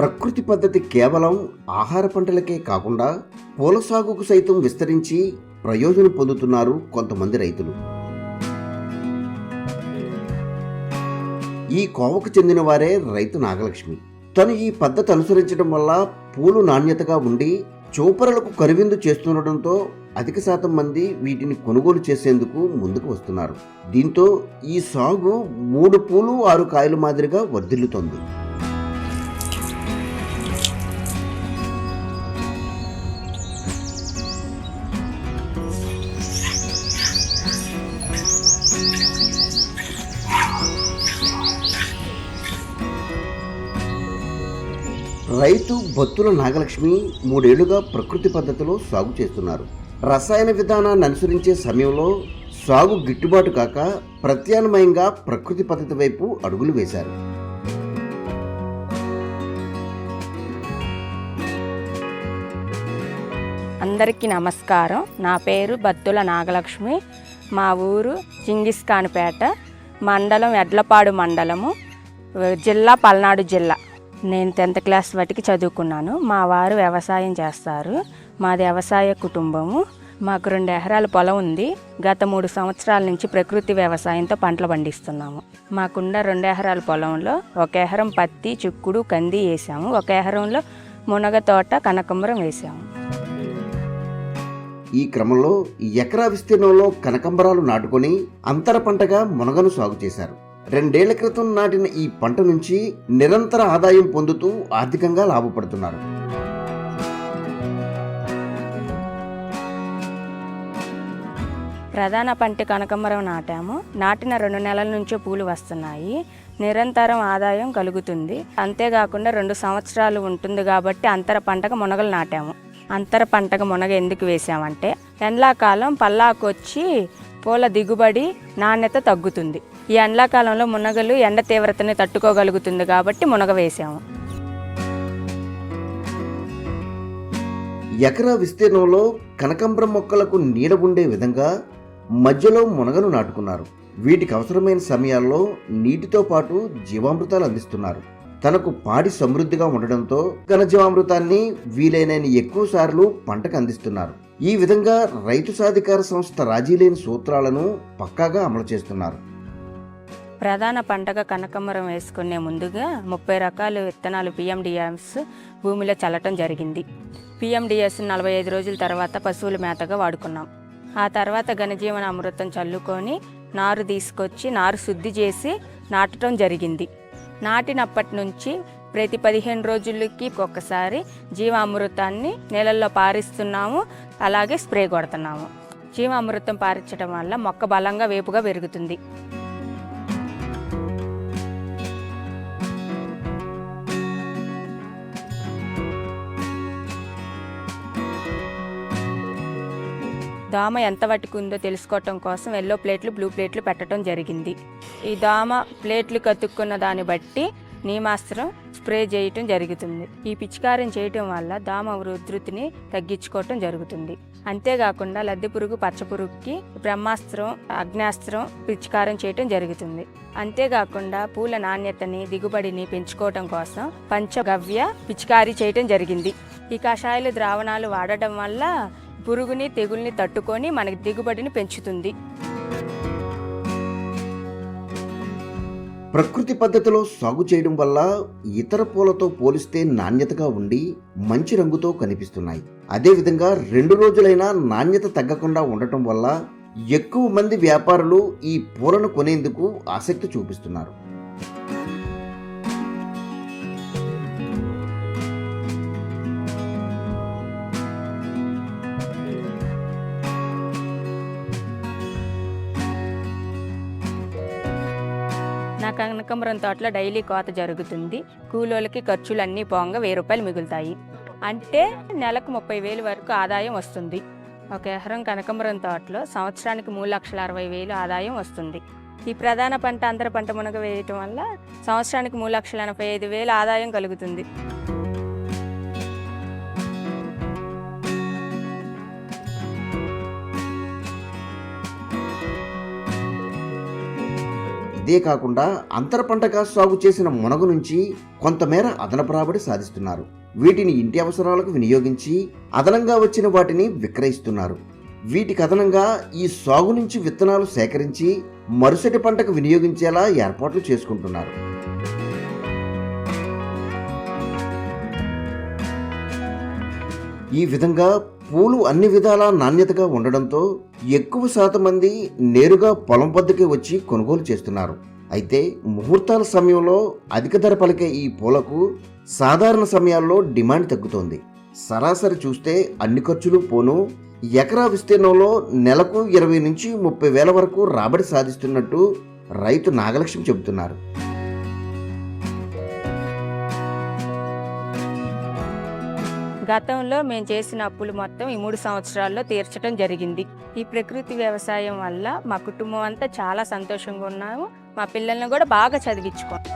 ప్రకృతి పద్ధతి కేవలం ఆహార పంటలకే కాకుండా పూల సాగుకు సైతం విస్తరించి ప్రయోజనం పొందుతున్నారు కొంతమంది రైతులు. ఈ కోవకు చెందిన వారే రైతు నాగలక్ష్మి. తను ఈ పద్ధతి అనుసరించడం వల్ల పూలు నాణ్యతగా ఉండి చూపరులకు కరువిందు చేస్తుండటంతో అధిక శాతం మంది వీటిని కొనుగోలు చేసేందుకు ముందుకు వస్తున్నారు. దీంతో ఈ సాగు మూడు పూలు ఆరు కాయలు మాదిరిగా వర్ధిల్లుతోంది. రైతు బొత్తుల నాగలక్ష్మి మూడేళ్ళుగా ప్రకృతి పద్ధతిలో సాగు చేస్తున్నారు. రసాయన విధానాన్ని అనుసరించే సమయంలో సాగు గిట్టుబాటు కాక ప్రత్యామ్నాయంగా ప్రకృతి పద్ధతి వైపు అడుగులు వేశారు. అందరికీ నమస్కారం. నా పేరు బత్తుల నాగలక్ష్మి. మా ఊరు చింగిస్ఖాన్పేట మండలం ఎడ్లపాడు మండలము జిల్లా పల్నాడు జిల్లా. నేను టెన్త్ క్లాస్ వాటికి చదువుకున్నాను. మా వారు వ్యవసాయం చేస్తారు. మాది వ్యవసాయ కుటుంబము. మాకు రెండు ఎకరాల పొలం ఉంది. గత మూడు సంవత్సరాల నుంచి ప్రకృతి వ్యవసాయంతో పంటలు పండిస్తున్నాము. మాకున్న రెండు ఎకరాల పొలంలో ఒక ఎకరం పత్తి చిక్కుడు కంది వేసాము. ఒక ఎకరంలో మునగ తోట కనకంబరం వేసాము. ఈ క్రమంలో ఎకరా విస్తీర్ణంలో కనకంబరాలు నాటుకొని అంతర పంటగా మునగను సాగు చేశారు. రెండేళ్ళ క్రితం నాటిన ఈ పంట నుంచి నిరంతర ఆదాయం పొందుతూ ఆర్థికంగా లాభపడుతున్నారు. ప్రధాన పంట కనకమరం నాటాము. నాటిన రెండు నెలల నుంచే పూలు వస్తున్నాయి. నిరంతరం ఆదాయం కలుగుతుంది. అంతేకాకుండా రెండు సంవత్సరాలు ఉంటుంది కాబట్టి అంతర పంటగా మునగలు నాటాము. అంతర పంటగా మునగ ఎందుకు వేసామంటే ఎండాకాలం పల్లాకొచ్చి పూల దిగుబడి నాణ్యత తగ్గుతుంది. ఈ ఎండాకాలంలో మునగలు ఎండ తీవ్రతని తట్టుకోగలుగుతుంది కాబట్టి మునగ వేసాము. ఎకరా విస్తీర్ణంలో కనకంబరం మొక్కలకు నీడ ఉండే విధంగా మధ్యలో మునగను నాటుకున్నారు. వీటికి అవసరమైన సమయాల్లో నీటితో పాటు జీవామృతాలు అందిస్తున్నారు. తనకు పాడి సమృద్ధిగా ఉండడంతో ఘనజీవామృతాన్ని వీలైనన్ని ఎక్కువ సార్లు పంటకు అందిస్తున్నారు. ఈ విధంగా రైతు సాధికార సంస్థ రాజీలేని సూత్రాలను పక్కాగా అమలు చేస్తున్నారు. ప్రధాన పంటగా కనకమరం వేసుకునే ముందుగా ముప్పై రకాల విత్తనాలు పిఎండిఎస్ భూమిలో చల్లటం జరిగింది. పిఎండిఎస్ నలభై ఐదు రోజుల తర్వాత పశువుల మేతగా వాడుకున్నాం. ఆ తర్వాత ఘనజీవన అమృతం చల్లుకొని నారు తీసుకొచ్చి నారు శుద్ధి చేసి నాటడం జరిగింది. నాటినప్పటి నుంచి ప్రతి పదిహేను రోజులకి ఒక్కసారి జీవామృతాన్ని నీళ్ళల్లో పారిస్తున్నాము అలాగే స్ప్రే కొడుతున్నాము. జీవామృతం పారించడం వల్ల మొక్క బలంగా వేపుగా పెరుగుతుంది. దోమ ఎంత పట్టుకుందో తెలుసుకోవటం కోసం ఎల్లో ప్లేట్లు బ్లూ ప్లేట్లు పెట్టడం జరిగింది. ఈ దోమ ప్లేట్లు కతుక్కున్న దాన్ని బట్టి నీమాస్త్రం స్ప్రే చేయటం జరుగుతుంది. ఈ పిచికారం చేయటం వల్ల దోమ ఉధృతిని తగ్గించుకోవటం జరుగుతుంది. అంతేకాకుండా లద్దె పురుగు పచ్చ పురుగుకి బ్రహ్మాస్త్రం అగ్నాస్త్రం పిచికారం చేయటం జరుగుతుంది. అంతేకాకుండా పూల నాణ్యతని దిగుబడిని పెంచుకోవటం కోసం పంచగవ్య పిచికారీ చేయటం జరిగింది. ఈ కషాయాలు ద్రావణాలు వాడటం వల్ల పురుగుని తెగుల్ని తట్టుకొని మనకి దిగుబడిని పెంచుతుంది. ప్రకృతి పద్ధతిలో సాగు చేయడం వల్ల ఇతర పూలతో పోలిస్తే నాణ్యతగా ఉండి మంచి రంగుతో కనిపిస్తున్నాయి. అదేవిధంగా రెండు రోజులైనా నాణ్యత తగ్గకుండా ఉండటం వల్ల ఎక్కువ మంది వ్యాపారులు ఈ పూలను కొనేందుకు ఆసక్తి చూపిస్తున్నారు. కనకంబరం తోటలో డైలీ కోత జరుగుతుంది. కూలోళ్ళకి ఖర్చులు అన్నీ పోగా వెయ్యి రూపాయలు మిగులుతాయి. అంటే నెలకు ముప్పై వేలు వరకు ఆదాయం వస్తుంది. ఒక ఎకరం కనకంబరం తోటలో సంవత్సరానికి మూడు లక్షల అరవై వేలు ఆదాయం వస్తుంది. ఈ ప్రధాన పంట అంతర పంట మునగ వేయటం వల్ల సంవత్సరానికి మూడు లక్షల ఎనభై ఐదు వేలు ఆదాయం కలుగుతుంది. అంతేకాకుండా కాకుండా అంతర పంటగా సాగు చేసిన మునగ నుంచి కొంతమేర అదనపు రాబడి సాధిస్తున్నారు. వీటిని ఇంటి అవసరాలకు వినియోగించి అదనంగా వచ్చిన వాటిని విక్రయిస్తున్నారు. వీటికి అదనంగా ఈ సాగు నుంచి విత్తనాలు సేకరించి మరుసటి పంటకు వినియోగించేలా ఏర్పాట్లు చేసుకుంటున్నారు. ఈ విధంగా పూలు అన్ని విధాలా నాణ్యతగా ఉండడంతో ఎక్కువ శాతం మంది నేరుగా పొలం వద్దకే వచ్చి కొనుగోలు చేస్తున్నారు. అయితే ముహూర్తాల సమయంలో అధిక ధర పలికే ఈ పూలకు సాధారణ సమయాల్లో డిమాండ్ తగ్గుతోంది. సరాసరి చూస్తే అన్ని ఖర్చులు పోను ఎకరా విస్తీర్ణంలో నెలకు ఇరవై నుంచి ముప్పై వేల వరకు రాబడి సాధిస్తున్నట్టు రైతు నాగలక్ష్మి చెబుతున్నారు. గతంలో మేము చేసిన అప్పులు మొత్తం ఈ మూడు సంవత్సరాల్లో తీర్చడం జరిగింది. ఈ ప్రకృతి వ్యవసాయం వల్ల మా కుటుంబం అంతా చాలా సంతోషంగా ఉన్నాము. మా పిల్లల్ని కూడా బాగా చదివించుకోండి